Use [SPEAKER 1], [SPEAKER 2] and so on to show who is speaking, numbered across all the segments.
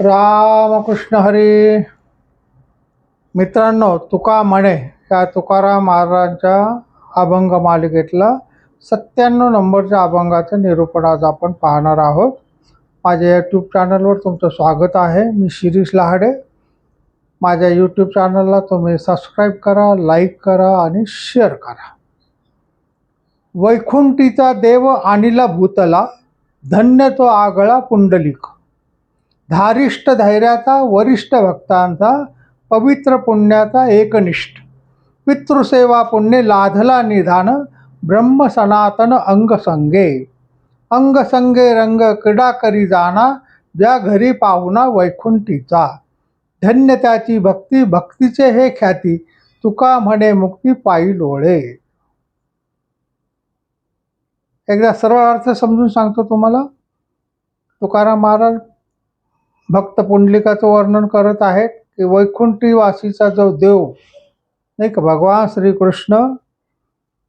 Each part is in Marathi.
[SPEAKER 1] रामकृष्ण हरी. मित्रांनो तुका म्हणे या तुकाराम महाराजांच्या अभंग मालिकेतला सत्त्याण्णव नंबरच्या अभंगाचं निरूपण आज आपण पाहणार आहोत. माझ्या यूट्यूब चॅनलवर तुमचं स्वागत आहे. मी शिरीष लहाडे. माझ्या यूट्यूब चॅनलला तुम्ही सबस्क्राईब करा लाईक करा आणि शेअर करा. वैकुंठीचा देव आणिला भूतला धन्य तो आगळा पुंडलिक. धारिष्ट धैर्याचा वरिष्ठ भक्तांचा पवित्र पुण्याचा एकनिष्ठ. पितृसेवा पुण्य लाधला निधान ब्रह्म सनातन अंगसंगे अंगसंगे रंग क्रीडा करी जाना ज्या घरी पाहुणा वैकुंठीचा. धन्य त्याची भक्ती भक्तीचे हे ख्याती तुका म्हणे मुक्ती पायी लोळे. एकदा सर्व अर्थ समजून सांगतो तुम्हाला. तुकाराम महाराज भक्त पुंडलिकाचं वर्णन करत आहेत की वैकुंठी वासीचा जो देव नाही का भगवान श्रीकृष्ण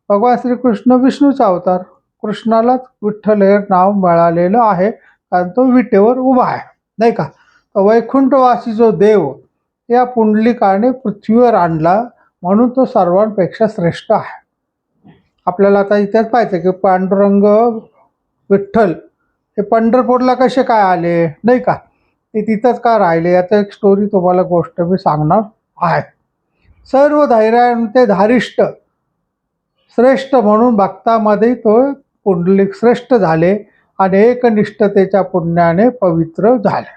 [SPEAKER 1] भगवान श्रीकृष्ण विष्णूचा अवतार कृष्णालाच विठ्ठल हे नाव मिळालेलं आहे कारण तो विटेवर उभा आहे नाही का? तर वैकुंठवासी जो देव या पुंडलिकाने पृथ्वीवर आणला म्हणून तो सर्वांपेक्षा श्रेष्ठ आहे. आपल्याला आता इथेच पाहायचं की पांडुरंग विठ्ठल हे पंढरपूरला कसे काय आले नाही का? ते तिथंच का राहिले? याचं एक स्टोरी तुम्हाला गोष्ट मी सांगणार आहे. सर्व धैर्याने धारिष्ट श्रेष्ठ म्हणून भक्तामध्ये तो पुंडलिक श्रेष्ठ झाले आणि एकनिष्ठतेच्या पुण्याने पवित्र झाले.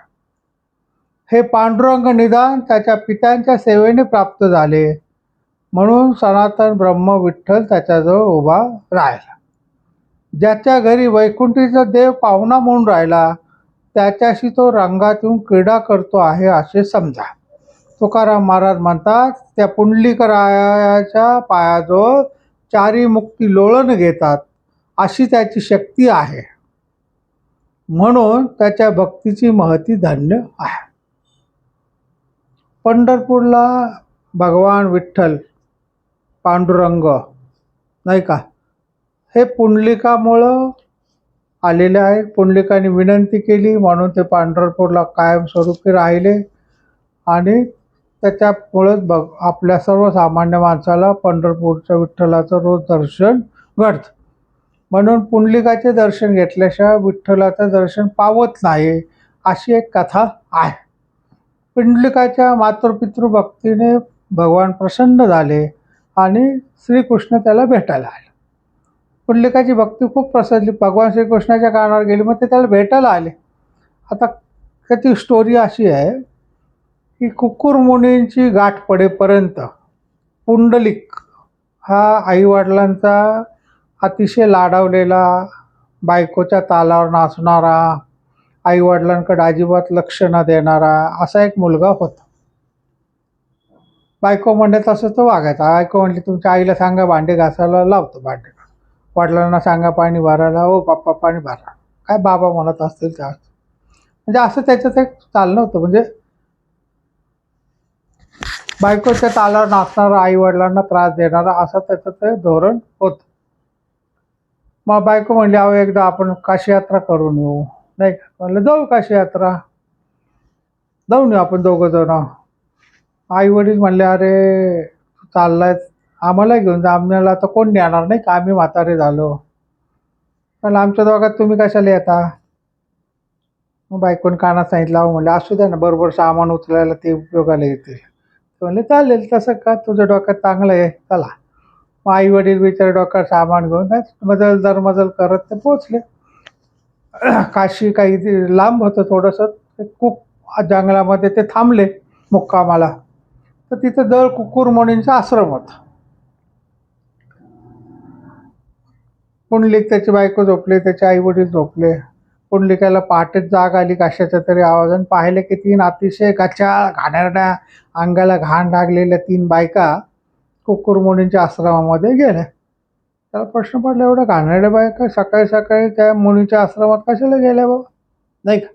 [SPEAKER 1] हे पांडुरंग निदान त्याच्या पित्यांच्या सेवेने प्राप्त झाले. म्हणून सनातन ब्रह्म विठ्ठल त्याच्याजवळ उभा राहिला. ज्याच्या घरी वैकुंठीचा देव पाहुणा म्हणून राहिला. त्याच्याशी तो रंगात येऊन क्रीडा करतो आहे असे समजा. तुकाराम महाराज म्हणतात त्या पुंडलिकरायाच्या पायाजवळ चारी मुक्ती लोळण घेतात. अशी त्याची शक्ती आहे. म्हणून त्याच्या भक्तीची महती धन्य आहे. पंढरपूरला भगवान विठ्ठल पांडुरंग नाही का? हे पुंडलिकामुळं आलेले आहेत. पुंडलिकाने विनंती केली म्हणून ते पंढरपूरला कायमस्वरूपी राहिले. आणि त्याच्यामुळेच बघ आपल्या सर्वसामान्य माणसाला पंढरपूरच्या विठ्ठलाचं रोज दर्शन घडतं. म्हणून पुंडलिकाचे दर्शन घेतल्याशिवाय विठ्ठलाचं दर्शन पावत नाही अशी एक कथा आहे. पुंडलिकाच्या मातृपितृ भक्तीने भगवान प्रसन्न झाले आणि श्रीकृष्ण त्याला भेटायला आले. पुंडलिकाची भक्ती खूप प्रसरली भगवान श्रीकृष्णाच्या कानावर गेली मग ते त्याला भेटायला आले. आता त्याची स्टोरी अशी आहे की कुकुर मुनींची गाठ पडेपर्यंत पुंडलिक हा आईवडिलांचा अतिशय लाडावलेला बायकोच्या तालावर नाचणारा आईवडिलांकडे अजिबात लक्ष न देणारा असा एक मुलगा होता. बायको म्हणले तसं तो वागायचा. बायको म्हणली तुमच्या आईला सांगा भांडे घासायला लावतो भांडे. वडिलांना सांगा पाणी भरायला हो पप्पा पाणी भरा. काय बाबा म्हणत असतील त्या म्हणजे असं त्याच्यात एक चालणं होतं. म्हणजे बायकोच्या तालावर नाचणारा आई वडिलांना त्रास देणारा असं त्याचं ते धोरण होतं. मग बायको म्हणली अहो एकदा आपण काशी यात्रा करून येऊ. नाही का? म्हणलं जाऊ काशी यात्रा जाऊन येऊ आपण दोघं जण. आई वडील म्हणले अरे चाललाय आम्हाला घेऊन जा आम्हाला तर कोण नेणार नाही का? आम्ही म्हातारे झालो. पण आमच्या दोघात तुम्ही कशाला येता? मग बायकोन कानात सांगितलं अहो असू द्या ना बरोबर सामान उचलायला ते उपयोगाला येतील. ते म्हणले चालेल तसं का? तुझं डोक्यात चांगलं आहे चला. मग आई वडील बिचारे डोक्यात सामान घेऊन मजल दर मजल करत ते पोचले काशी काही ते लांब होतं थोडंसं ते खूप जंगलामध्ये ते थांबले मुक्कामाला. तर तिथं दळ कुकुर मुनींचा आश्रम होता. पुंडलिक त्याची बायको झोपले त्याचे आई वडील झोपले. पुंडलिकाला पहाटेच जाग आली कशाच्या तरी आवाजाने पाहिले की तीन अतिशय गचाळ घाणेरड्या अंगाला घाण लागलेल्या तीन बायका कुकुर मुनींच्या आश्रमामध्ये गेल्या. त्याला प्रश्न पडला एवढ्या घाणेरड्या बायका सकाळी सकाळी त्या मुनीच्या आश्रमात कशाला गेल्या बाबा? नाही का?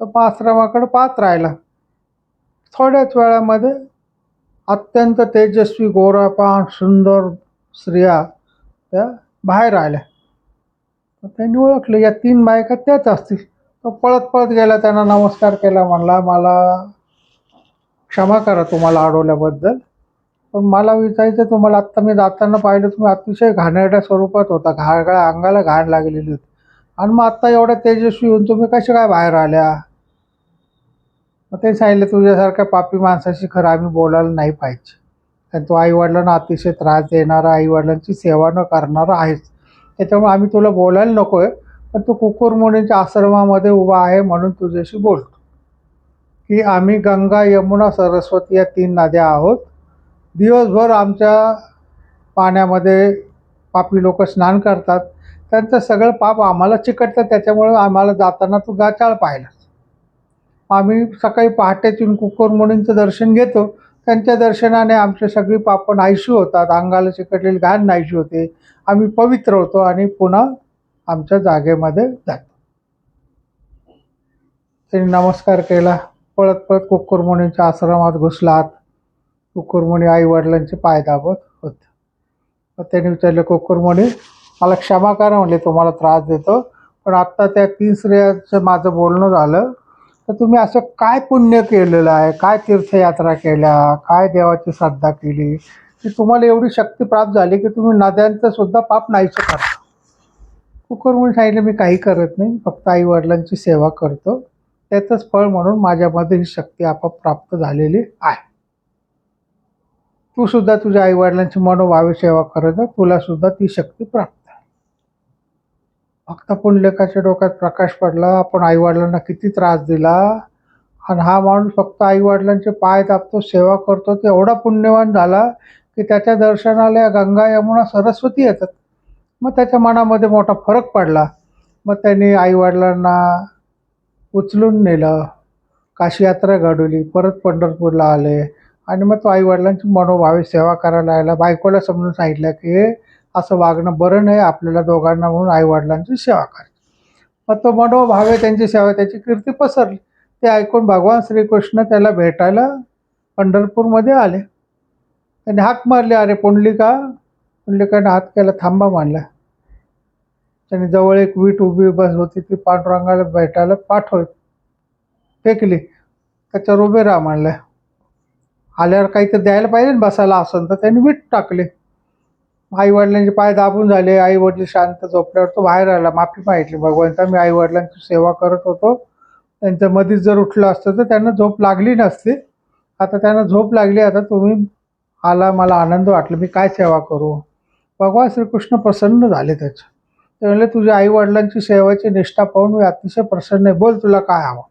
[SPEAKER 1] तो पा आश्रमाकडे पाहत राहिला. थोड्याच वेळामध्ये अत्यंत तेजस्वी गोरापान सुंदर स्त्रिया त्या बाहेर आल्या. त्यांनी ओळखलं. या तीन बायका त्याच असतील. तो पळत पळत गेला त्यांना नमस्कार केला म्हणला मला क्षमा करा तुम्हाला अडवल्याबद्दल पण मला विचारायचं तुम्हाला आत्ता मी जाताना पाहिलं तुम्ही अतिशय घाणेरड्या स्वरूपात होता. घागळ्या अंगाला घाण लागलेली होती. आणि मग आत्ता एवढ्या तेजस्वी होऊन तुम्ही कसे काय बाहेर आल्या? मग ते सांगितलं तुझ्यासारख्या पापी माणसाशी खरं आम्ही बोलायला नाही पाहिजे. कारण तो आईवडिलांना अतिशय त्रास देणारा आईवडिलांची सेवा न करणारा आहेच. त्याच्यामुळे आम्ही तुला बोलायला नको आहे पण तू कुकुरमुनींच्या आश्रमामध्ये उभा आहे म्हणून तुझ्याशी बोलतो. की आम्ही गंगा यमुना सरस्वती या तीन नद्या आहोत. दिवसभर आमच्या पाण्यामध्ये पापी लोक स्नान करतात. त्यांचं सगळं पाप आम्हाला चिकटतं त्याच्यामुळे आम्हाला जाताना तू गाचाळ पाहिला आम्ही सकाळी पहाटेतून कुकुरमुनींचं दर्शन घेतो. त्यांच्या दर्शनाने आमची सगळी पापं नाहीशी होतात. अंगाला चिकटलेली घाण नाहीशी होते. आम्ही पवित्र होतो आणि पुन्हा आमच्या जागेमध्ये जातो. त्यांनी नमस्कार केला. पळत पळत कुकुरमुनीच्या आश्रमात घुसलात. कुक्कुरमुनी आई वडिलांचे पाय दाबत होत. मग त्यांनी विचारले कुक्कुरमुनी मला क्षमा करा म्हणले तुम्हाला त्रास देतो. पण आत्ता त्या तीन स्त्रियांचं माझं बोलणं झालं. तर तुम्ही असं काय पुण्य केलेलं आहे? काय तीर्थयात्रा केल्या? काय देवाची श्रद्धा केली? की तुम्हाला एवढी शक्ती प्राप्त झाली की तुम्ही नद्यांचं सुद्धा पाप नाहीचं करता. कुकर म्हणून सांगितलं मी काही करत नाही फक्त आई वडिलांची सेवा करतो. त्याचंच फळ म्हणून माझ्यामध्ये ही शक्ती आपोआप प्राप्त झालेली आहे. तू सुद्धा तुझ्या आई वडिलांची मनोभावे सेवा करत तुला सुद्धा ती शक्ती प्राप्त आहे फक्त पुंडलेखाच्या डोक्यात प्रकाश पडला आपण आईवडिलांना किती त्रास दिला. आणि हा माणूस फक्त आईवडिलांचे पाय दाबतो सेवा करतो ते एवढा पुण्यवान झाला की त्याच्या दर्शनाला गंगा यमुना सरस्वती येतात. मग त्याच्या मनामध्ये मोठा फरक पडला. मग त्यांनी आईवडिलांना उचलून नेलं काशी यात्रा घडवली परत पंढरपूरला आले. आणि मग तो आईवडिलांची मनोभावी सेवा करायला आला. बायकोला समजून सांगितलं की हे असं वागणं बरं नाही आपल्याला दोघांना म्हणून आईवडिलांची सेवा करायची मग तो मनोभावे त्यांची सेवा त्याची कीर्ती पसरली. ते ऐकून भगवान श्रीकृष्ण त्याला भेटायला पंढरपूरमध्ये आले. त्यांनी हाक मारली अरे पुंडलिका पुंडलिकाने हात केला थांबा मानला त्याने जवळ एक वीट उभी बस होती ती पांडुरंगाला भेटायला पाठव फेकली. त्याच्यावर उभे राहा म्हणलं. आल्यावर काहीतरी द्यायला पाहिजे ना बसायला असं तर त्यांनी वीट टाकले. आई वडिलांचे पाय दाबून झाले. आई वडील शांत झोपल्यावर तो बाहेर आला. माफी मागितली. भगवंता मी आई वडिलांची सेवा करत होतो. त्यांच्या मध्येच जर उठलं असतं तर त्यांना झोप लागली नसती. आता त्यांना झोप लागली. आता तुम्ही आला मला आनंद वाटला मी काय सेवा करू? भगवान श्रीकृष्ण प्रसन्न झाले त्याच्या ते म्हणले तुझ्या आईवडिलांची सेवाची निष्ठा पाहून मी अतिशय प्रसन्न आहे. बोल तुला काय हवं?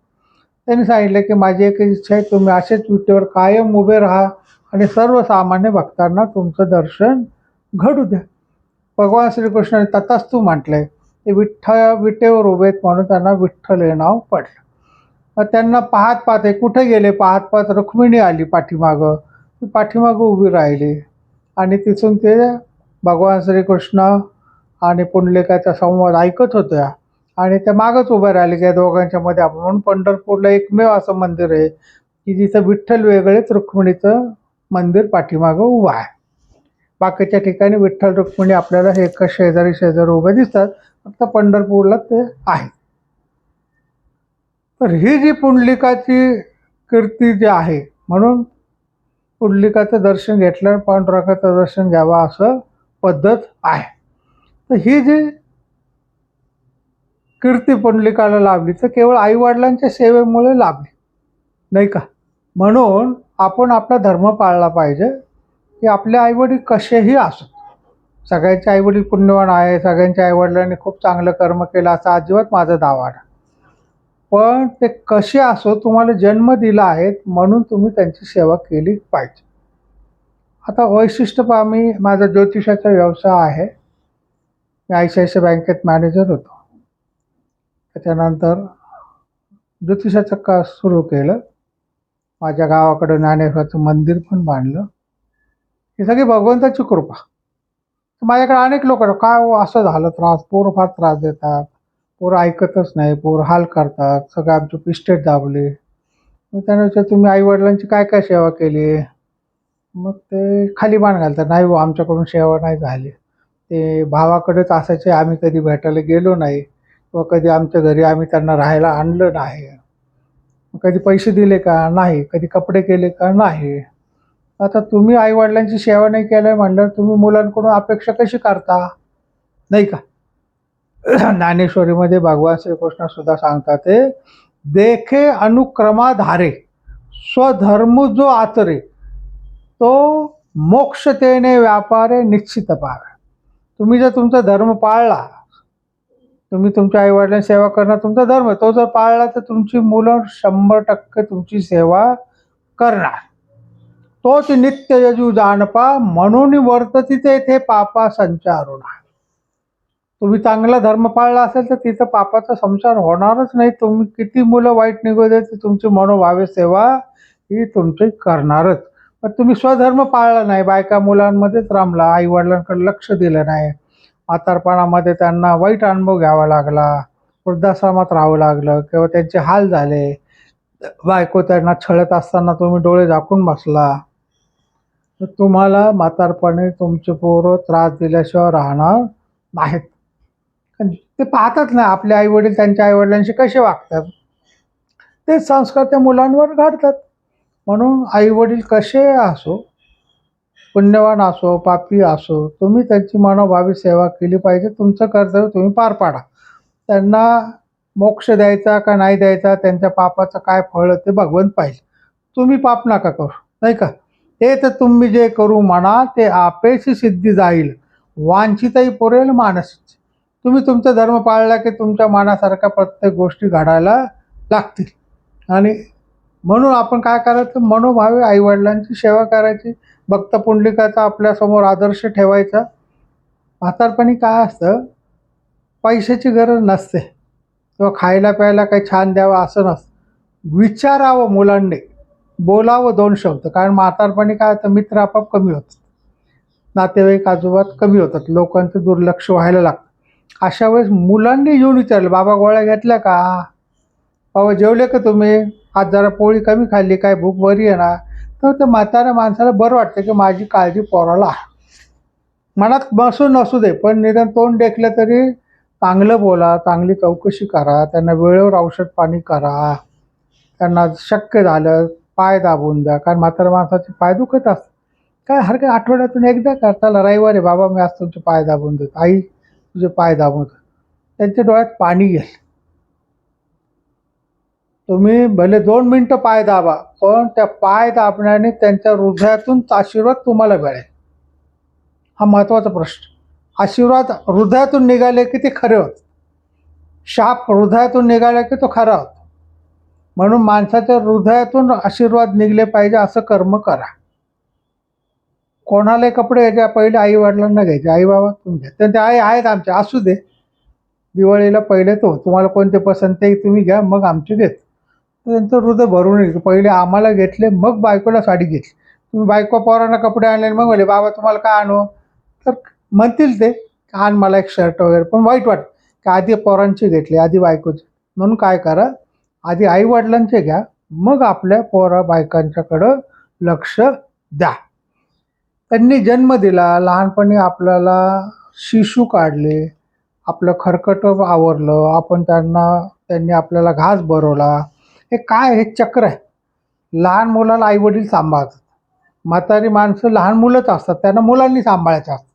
[SPEAKER 1] त्यांनी सांगितलं की माझी एक इच्छा आहे तुम्ही असेच विटेवर कायम उभे राहा आणि सर्वसामान्य भक्तांना तुमचं दर्शन घडू द्या. भगवान श्रीकृष्णाने तू म्हटलंय ते विठ्ठ विटेवर उभे आहेत म्हणून त्यांना विठ्ठल हे नाव पडलं. मग त्यांना पाहत पाहत कुठे गेले? पाहत पाहत रुक्मिणी आली पाठीमागं. ती पाठीमागं उभी राहिली. आणि तिथून ते भगवान श्रीकृष्ण आणि पुंडलिकाचा संवाद ऐकत होत्या. आणि त्या मागच उभ्या राहिली त्या दोघांच्या मध्ये. आपण म्हणून पंढरपूरला एकमेव असं मंदिर आहे की जिथं विठ्ठल वेगळेच रुक्मिणीचं मंदिर पाठीमागं उभं आहे. बाकीच्या ठिकाणी विठ्ठल रुक्मिणी आपल्याला हे एका शेजारी शेजारी उभे दिसतात. फक्त पंढरपूरला ते आहे तर ही जी पुंडलिकाची कीर्ती जी आहे म्हणून पुंडलिकाचं दर्शन घेतल्यानं पांडुरंगाचं दर्शन घ्यावं असं पद्धत आहे. तर ही जी कीर्ती पुंडलिकाला लाभली तर केवळ आईवडिलांच्या सेवेमुळे लाभली नाही का? म्हणून आपण आपला धर्म पाळला पाहिजे की आपले आईवडील कसेही असत सगळ्यांचे आईवडील पुण्यवान आहे सगळ्यांच्या आईवडिलांनी खूप चांगलं कर्म केलं असा अजिबात माझा दावा आहे पण ते कसे असो तुम्हाला जन्म दिला आहे म्हणून तुम्ही त्यांची सेवा केली पाहिजे. आता वैशिष्ट्य पहा मी माझा ज्योतिषाचा व्यवसाय आहे. मी आय सी आय सी बँकेत मॅनेजर होतो. त्याच्यानंतर ज्योतिषाचं का सुरू केलं? माझ्या गावाकडं ज्ञानेश्वराचं मंदिर पण बांधलं. ही सगळी भगवंताची कृपा. तर माझ्याकडे अनेक लोक काय हो असं झालं त्रास पोरं फार त्रास देतात. पोरं ऐकतच नाही पोरं हाल करतात सगळं आमचे पिस्टेट दाबले. मग त्यानुसार विचार तुम्ही आईवडिलांची काय काय सेवा केली? मग ते खाली बाण घालतात नाही हो आमच्याकडून सेवा नाही झाली. ते भावाकडेच असायचे आम्ही कधी भेटायला गेलो नाही व कधी आमच्या घरी आम्ही त्यांना राहायला आणलं नाही. कधी पैसे दिले का नाही कधी कपडे केले का नाही. आता तुम्ही आईवडिलांची सेवा नाही केलं म्हणल्यावर तुम्ही मुलांकडून अपेक्षा कशी करता? नाही का? ज्ञानेश्वरीमध्ये भगवान श्रीकृष्ण सुद्धा सांगतात ते देखे अनुक्रमाधारे स्वधर्म जो आचरे तो मोक्षतेने व्यापारे निश्चित पार. तुम्ही जर तुमचा धर्म पाळला तुम्ही तुमच्या आईवडिलांची सेवा करणं तुमचा धर्म आहे तो जर पाळला तर तुमची मुलं शंभर टक्के तुमची सेवा करणार. तोच नित्य यजू जाणपा म्हणून वर्तती ते पापा संचारून तुम्ही चांगला धर्म पाळला असेल तर तिथं पापाचा संसार होणारच नाही. तुम्ही किती मुलं वाईट निघू दे ती तुमची मनोभावे सेवा ही तुमची करणारच. पण तुम्ही स्वधर्म पाळला नाही. बायका मुलांमध्येच रामला आई वडिलांकडे लक्ष दिलं नाही. म्हातारपणामध्ये त्यांना वाईट अनुभव घ्यावा लागला वृद्धाश्रमात राहावं लागलं किंवा त्यांचे हाल झाले. बायको त्यांना छळत असताना तुम्ही डोळे झाकून बसला. तर तुम्हाला म्हातारपणे तुमचे पोरं त्रास दिल्याशिवाय राहणार नाहीत. ते पाहतात ना आपले आईवडील त्यांच्या आईवडिलांशी कसे वागतात. ते संस्कार त्या मुलांवर घडतात म्हणून आईवडील कसे असो पुण्यवान असो पापी असो तुम्ही त्यांची मनोभावी सेवा केली पाहिजे तुमचं कर्तव्य तुम्ही पार पाडा. त्यांना मोक्ष द्यायचा का नाही द्यायचा त्यांच्या पापाचं काय फळ ते भगवंत पाहिजे. तुम्ही पाप नका करू नाही का? ते तर तुम्ही जे करू म्हणा ते आपेशी सिद्धी जाईल. वांछितही पुरेल मानसिक तुम्ही तुमचा धर्म पाळला की तुमच्या मनासारख्या प्रत्येक गोष्टी घडायला लागतील. आणि म्हणून आपण काय करायचं? मनोभावे आईवडिलांची सेवा करायची. भक्त पुंडलिकाचा आपल्यासमोर आदर्श ठेवायचा. म्हातारपणी काय असतं? पैशाची गरज नसते. किंवा खायला प्यायला काही छान द्यावं असं नसतं. विचारावं मुलांनी. बोलावं दोन शब्द. कारण म्हातारपणी काय होतं? मित्र आपाप कमी होतात. नातेवाईक आजोबात कमी होतात. लोकांचं दुर्लक्ष व्हायला लागतं. अशा वेळेस मुलांनी येऊन विचारलं बाबा गोळ्या घेतल्या का? बाबा जेवले का तुम्ही? आज जरा पोळी कमी खाल्ली काय भूक बरी आहे ना? तर त्या म्हाताऱ्या माणसाला बरं वाटतं की माझी काळजी पोराला मनात बसून नसू दे पण निदान तोंड देखलं तरी चांगलं बोला चांगली चौकशी करा त्यांना वेळेवर औषध पाणी करा. त्यांना शक्य झालं पाय दाबून द्या कारण म्हाताऱ्या माणसाचे पाय दुखत असतात. काय हरकत आठवड्यातून एकदा करताला रविवारी बाबा मी आज तुमचे पाय दाबून देतो. आई तुझे पाय दाबून. त्यांच्या डोळ्यात पाणी गेल. तुम्ही भले दोन मिनटं पाय दाबा पण त्या पाय दाबण्याने त्यांच्या हृदयातून आशीर्वाद तुम्हाला मिळेल. हा महत्त्वाचा प्रश्न. आशीर्वाद हृदयातून निघाले की ते खरे होत. शाप हृदयातून निघाले की तो खरा होतो. म्हणून माणसाच्या हृदयातून आशीर्वाद निघले पाहिजे असं कर्म करा. कोणालाही कपडे घ्यायचे? पहिले आई वडिलांना घ्यायचे. आई बाबा तुम्ही घ्या. तर ते आई आहेत आमचे. असू दे. दिवाळीला पहिले तो. तुम्हाला कोणते पसंत ते तुम्ही घ्या मग आमचे घेत तर त्यांचं हृदय भरून येईल पहिले आम्हाला घेतले मग बायकोला साडी घेतली. तुम्ही बायको पोरांना कपडे आणले मग म्हणले बाबा तुम्हाला काय आणू? तर म्हणतील ते आण मला एक शर्ट वगैरे. पण वाईट वाट की आधी पोरांचे घेतले आधी बायकोचे. म्हणून काय करा? आधी आई वडिलांचे घ्या. मग आपल्या पोरा बायकांच्याकडं लक्ष द्या. त्यांनी जन्म दिला लहानपणी आपल्याला शिशू काढले आपलं खरकट आवरलं आपण त्यांना त्यांनी आपल्याला घास भरवला हे काय हे चक्र आहे. लहान मुलाला आईवडील सांभाळतात. म्हातारी माणसं लहान मुलंच असतात त्यांना मुलांनी सांभाळायचं असतं.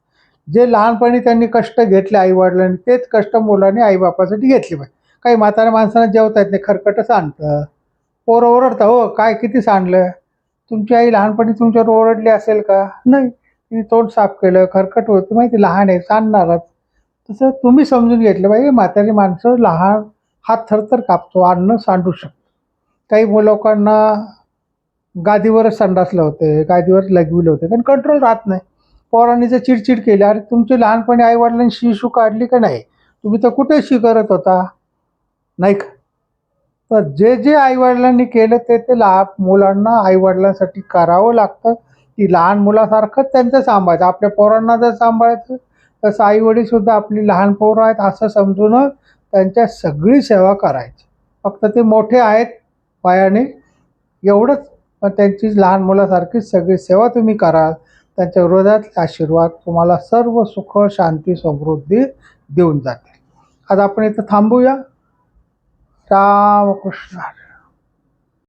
[SPEAKER 1] जे लहानपणी त्यांनी कष्ट घेतले आईवडिलांनी तेच कष्ट मुलांनी आईबापासाठी घेतले पाहिजे. काही म्हाताऱ्या माणसांना जेवता येत नाही खरकटं सांडतं पोरं ओरडतं हो काय किती सांडलं? तुमची आई लहानपणी तुमच्यावर ओरडली असेल का? नाही तिने तोंड साफ केलं खरकट होतं माहिती लहान आहे सांडणारच. तसं तुम्ही समजून घेतलं पाहिजे म्हातारी माणसं लहान हात थरथर कापतो अन्न सांडू शकतो. काही लोकांना गादीवरच संडासलं होते गादीवर लगविलं होते कारण कंट्रोल राहत नाही. पोरांनी जर चिडचिड केली अरे तुमची लहानपणी आईवडिलांनी शिशू काढली का नाही? तुम्ही तर कुठे शी करत होता? नाही का? तर जे जे आईवडिलांनी केलं ते ते लहान मुलांना आईवडिलांसाठी करावं लागतं. की लहान मुलासारखंच त्यांचं सांभाळायचं. आपल्या पोरांना जर सांभाळायचं तसं आईवडीलसुद्धा आपली लहान पोरं आहेत असं समजून त्यांच्या सगळी सेवा करायची. फक्त ते मोठे आहेत पायाने एवढंच. पण त्यांची लहान मुलासारखीच सगळी सेवा तुम्ही कराल. त्यांच्या हृदयातले आशीर्वाद तुम्हाला सर्व सुख शांती समृद्धी देऊन जातील. आज आपण इथं थांबूया. रामकृष्ण हरी.